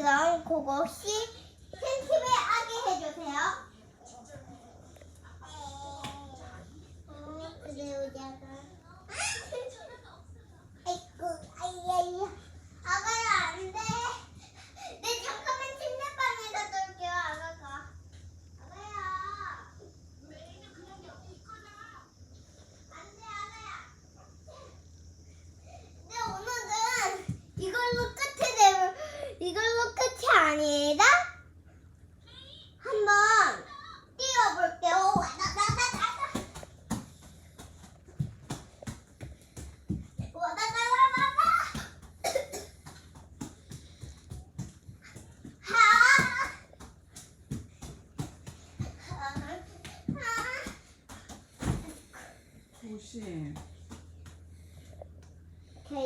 그럼 그것이 팬티에 하게 해주세요. 어, 그래 오자가. 아이고, 아이야야. 아가야 안 돼. 내 잠깐만 침대방에다 놀게요, 아가가. 아가야. 안 돼, 아가야. 근데 오늘은 이걸로 끝이 되면 이걸로 끝이 아니라 한번 뛰어볼게요. 와다다다다다. 와다다다다다. 하.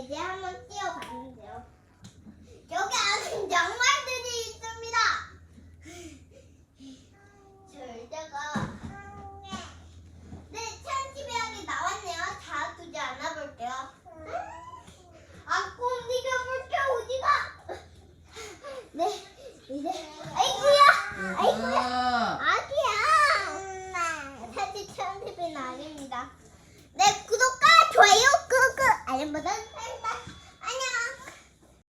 이제 한번 뛰어봤는데요. 여기 안에 양말들이 이제 아이구야 아이구야. 아. 아기야. 엄마 사진 천집인 아기입니다. 네 구독과 좋아요 끄끄 알림 버튼.